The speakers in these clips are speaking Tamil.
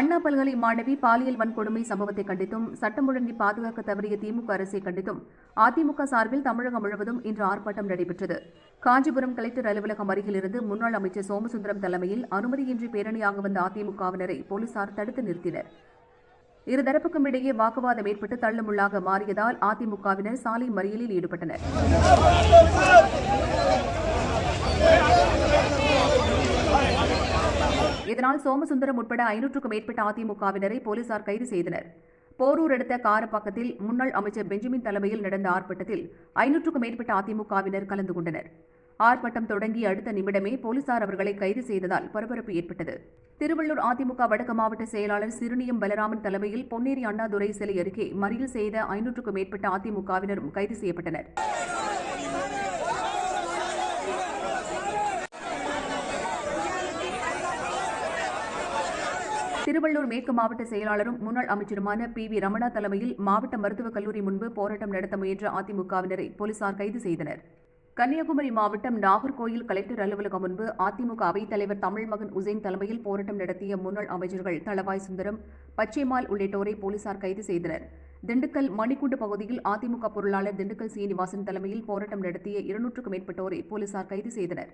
Anna பல்கலை மாணவி பாலியல் வன்கொடுமை சம்பவத்தை கண்டித்தும் சட்டம் ஒழுங்கை பாதுகாக்க தவறிய திமுக அரசை கண்டித்தும் அதிமுக சார்பில் தமிழகம் முழுவதும் இன்று ஆர்ப்பாட்டம் நடைபெற்றது. காஞ்சிபுரம் கலெக்டர் அலுவலகம் அருகிலிருந்து முன்னாள் அமைச்சர் சோமசுந்தரம் தலைமையில் அனுமதியின்றி பேரணியாக வந்த அதிமுகவினரை போலீசார் தடுத்து நிறுத்தினர். இருதரப்புக்கும் இடையே வாக்குவாதம் ஏற்பட்டு தள்ளுமுள்ளாக மாறியதால் அதிமுகவினர் சாலை மறியலில் ஈடுபட்டனர். இதனால் சோமசுந்தரம் உட்பட ஐநூற்றுக்கும் மேற்பட்ட அதிமுகவினரை போலீசார் கைது செய்தனர். போரூர் அடுத்த காரப்பாக்கத்தில் முன்னாள் அமைச்சர் பெஞ்சமின் தலைமையில் நடந்த ஆர்ப்பாட்டத்தில் ஐநூற்றுக்கும் மேற்பட்ட அதிமுகவினர் கலந்து கொண்டனர். ஆர்ப்பாட்டம் தொடங்கி அடுத்த நிமிடமே போலீசார் அவர்களை கைது செய்ததால் பரபரப்பு ஏற்பட்டது. திருவள்ளூர் அதிமுக வடக்கு மாவட்ட செயலாளர் சிறுனியம் பலராமன் தலைமையில் பொன்னேரி அண்ணாதுரை சிலை அருகே மறியல் செய்த ஐநூற்றுக்கும் மேற்பட்ட அதிமுகவினரும் கைது செய்யப்பட்டனர். திருவள்ளூர் மேற்கு மாவட்ட செயலாளரும் முன்னாள் அமைச்சருமான பி. வி. ரமணா தலைமையில் மாவட்ட மருத்துவக் கல்லூரி முன்பு போராட்டம் நடத்த முயன்ற அதிமுகவினரை போலீசார் கைது செய்தனர். கன்னியாகுமரி மாவட்டம் நாகர்கோயில் கலெக்டர் அலுவலகம் முன்பு அதிமுக அவைத்தலைவர் தமிழ்மகன் உசேன் தலைமையில் போராட்டம் நடத்திய முன்னாள் அமைச்சர்கள் தளவாய் சுந்தரம் பச்சைமால் உள்ளிட்டோரை போலீசார் கைது செய்தனர். திண்டுக்கல் மணிக்குண்டு பகுதியில் அதிமுக பொருளாளர் திண்டுக்கல் சீனிவாசன் தலைமையில் போராட்டம் நடத்திய இருநூற்றுக்கும் மேற்பட்டோரை போலீசார் கைது செய்தனர்.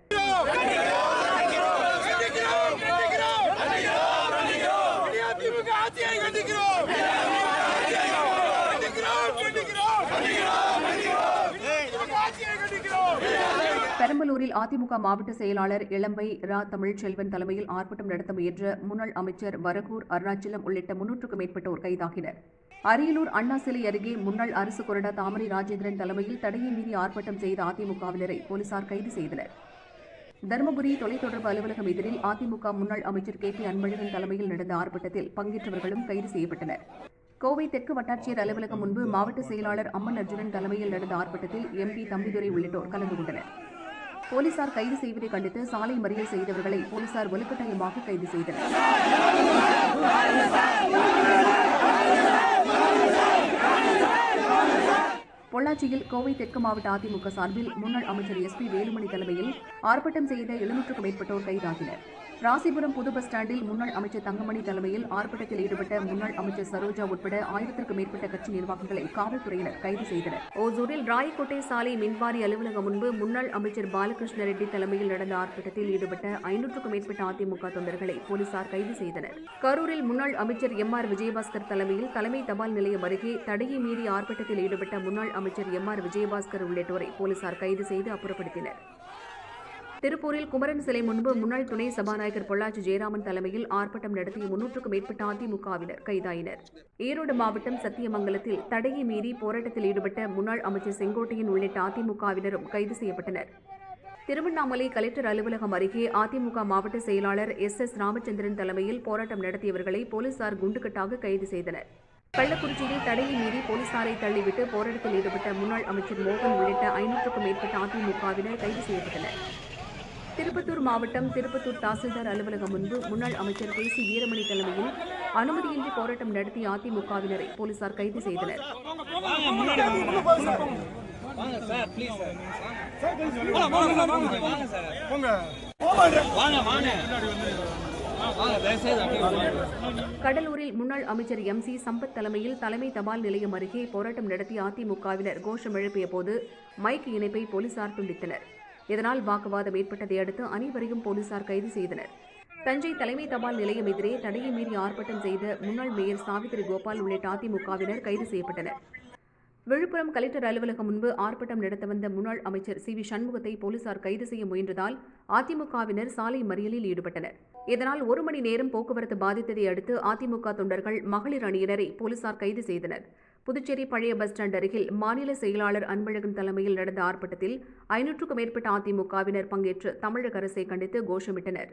பெரம்பலூரில் அதிமுக மாவட்ட செயலாளர் இளம்பை ரா தமிழ்ச்செல்வன் தலைமையில் ஆர்ப்பாட்டம் நடத்த முயன்ற முன்னாள் அமைச்சர் வரகூர் அருணாச்சலம் உள்ளிட்ட முன்னூற்றுக்கும் மேற்பட்டோர் கைதாகினர். அரியலூர் அண்ணா சிலை அருகே முன்னாள் அரசு கொறடா தாமரை ராஜேந்திரன் தலைமையில் தடையை மீறி ஆர்ப்பாட்டம் செய்த அதிமுகவினரை போலீசார் கைது செய்தனர். தருமபுரி தொலைத்தொடர்பு அலுவலகம் எதிரில் அதிமுக முன்னாள் அமைச்சர் கே பி அன்பழகன் தலைமையில் நடந்த ஆர்ப்பாட்டத்தில் பங்கேற்றவர்களும் கைது செய்யப்பட்டனர். கோவை தெற்கு வட்டாட்சியர் அலுவலகம் முன்பு மாவட்ட செயலாளர் அம்மன் அர்ஜுனன் தலைமையில் நடந்த ஆர்ப்பாட்டத்தில் எம்பி தம்பிதுரை உள்ளிட்டோர் கலந்து கொண்டனர். போலீசார் கைது செய்வதை கண்டித்து சாலை மறியல் செய்தவர்களை போலீசார் வலுக்கட்டாயமாக கைது செய்தனர். பொள்ளாச்சியில் கோவை தெற்கு மாவட்ட அதிமுக சார்பில் முன்னாள் அமைச்சர் எஸ் பி வேலுமணி தலைமையில் ஆர்ப்பாட்டம் செய்த எழுநூற்றுக்கும் மேற்பட்டோர் கைதாகினர். ராசிபுரம் புது பஸ் ஸ்டாண்டில் முன்னாள் அமைச்சர் தங்கமணி தலைமையில் ஆர்ப்பாட்டத்தில் ஈடுபட்ட முன்னாள் அமைச்சர் சரோஜா உட்பட ஆயிரத்திற்கும் மேற்பட்ட கட்சி நிர்வாகிகளை காவல்துறையினர் கைது செய்தனர். ஓசூரில் ராயக்கோட்டை சாலை மின்வாரி அலுவலகம் முன்பு முன்னாள் அமைச்சர் பாலகிருஷ்ண ரெட்டி தலைமையில் நடந்த ஆர்ப்பாட்டத்தில் ஈடுபட்ட ஐநூற்றுக்கும் மேற்பட்ட அதிமுக தொண்டர்களை போலீசார் கைது செய்தனர். கரூரில் முன்னாள் அமைச்சர் எம் ஆர் விஜயபாஸ்கர் தலைமையில் தலைமை தபால் நிலையம் அருகே தடையை மீறி ஆர்ப்பாட்டத்தில் ஈடுபட்ட முன்னாள் அமைச்சர் எம் ஆர் விஜயபாஸ்கர் உள்ளிட்டோரை போலீசார் கைது செய்து அப்புறப்படுத்தினர். திருப்பூரில் குமரன் சிலை முன்பு முன்னாள் துணை சபாநாயகர் பொள்ளாச்சி ஜெயராமன் தலைமையில் ஆர்ப்பாட்டம் நடத்திய முன்னூற்றுக்கும் மேற்பட்ட அதிமுகவினர் கைதாயினர். ஈரோடு மாவட்டம் சத்தியமங்கலத்தில் தடையை மீறி போராட்டத்தில் ஈடுபட்ட முன்னாள் அமைச்சர் செங்கோட்டையன் உள்ளிட்ட அதிமுகவினரும் கைது செய்யப்பட்டனர். திருவண்ணாமலை கலெக்டர் அலுவலகம் அருகே அதிமுக மாவட்ட செயலாளர் எஸ் எஸ் ராமச்சந்திரன் தலைமையில் போராட்டம் நடத்தியவர்களை போலீசார் குண்டுக்கட்டாக கைது செய்தனர். கள்ளக்குறிச்சியில் தடையை மீறி போலீசாரை தள்ளிவிட்டு போராட்டத்தில் ஈடுபட்ட முன்னாள் அமைச்சர் மோகன் உள்ளிட்ட ஐநூற்றுக்கும் மேற்பட்ட அதிமுகவினர் கைது செய்யப்பட்டனர். திருப்பத்தூர் மாவட்டம் திருப்பத்தூர் தாசில்தார் அலுவலகம் முன்பு முன்னாள் அமைச்சர் கே சி வீரமணி தலைமையில் அனுமதியின்றி போராட்டம் நடத்திய அதிமுகவினரை போலீசார் கைது செய்தனர். கடலூரில் முன்னாள் அமைச்சர் எம் சி சம்பத் தலைமையில் தலைமை தபால் நிலையம் அருகே போராட்டம் நடத்திய அதிமுகவினர் கோஷம் எழுப்பிய போது மைக் இணைப்பை போலீசார் துண்டித்தனர். இதனால் வாக்குவாதம் ஏற்பட்டதை அடுத்து அனைவரையும் போலீசார் கைது செய்தனர். தஞ்சை தலைமை தபால் நிலையம் எதிரே தடையை மீறி ஆர்ப்பாட்டம் செய்த முன்னாள் மேயர் சாவித்திரி கோபால் உள்ளிட்ட அதிமுகவினர் கைது செய்யப்பட்டனர். விழுப்புரம் கலெக்டர் அலுவலகம் முன்பு ஆர்ப்பாட்டம் நடத்த வந்த முன்னாள் அமைச்சர் சி வி சண்முகத்தை போலீசார் கைது செய்ய முயன்றதால் அதிமுகவினர் சாலை மறியலில் ஈடுபட்டனர். இதனால் ஒரு மணி நேரம் போக்குவரத்து பாதித்ததை அடுத்து அதிமுக தொண்டர்கள் மகளிர் அணியினரை போலீசார் கைது செய்தனர். புதுச்சேரி பழைய பஸ் ஸ்டாண்ட் அருகில் மாநில செயலாளர் அன்பழகன் தலைமையில் நடந்த ஆர்ப்பாட்டத்தில் ஐநூற்றுக்கும் மேற்பட்ட அதிமுகவினர் பங்கேற்று தமிழக அரசை கண்டித்து கோஷமிட்டனர்.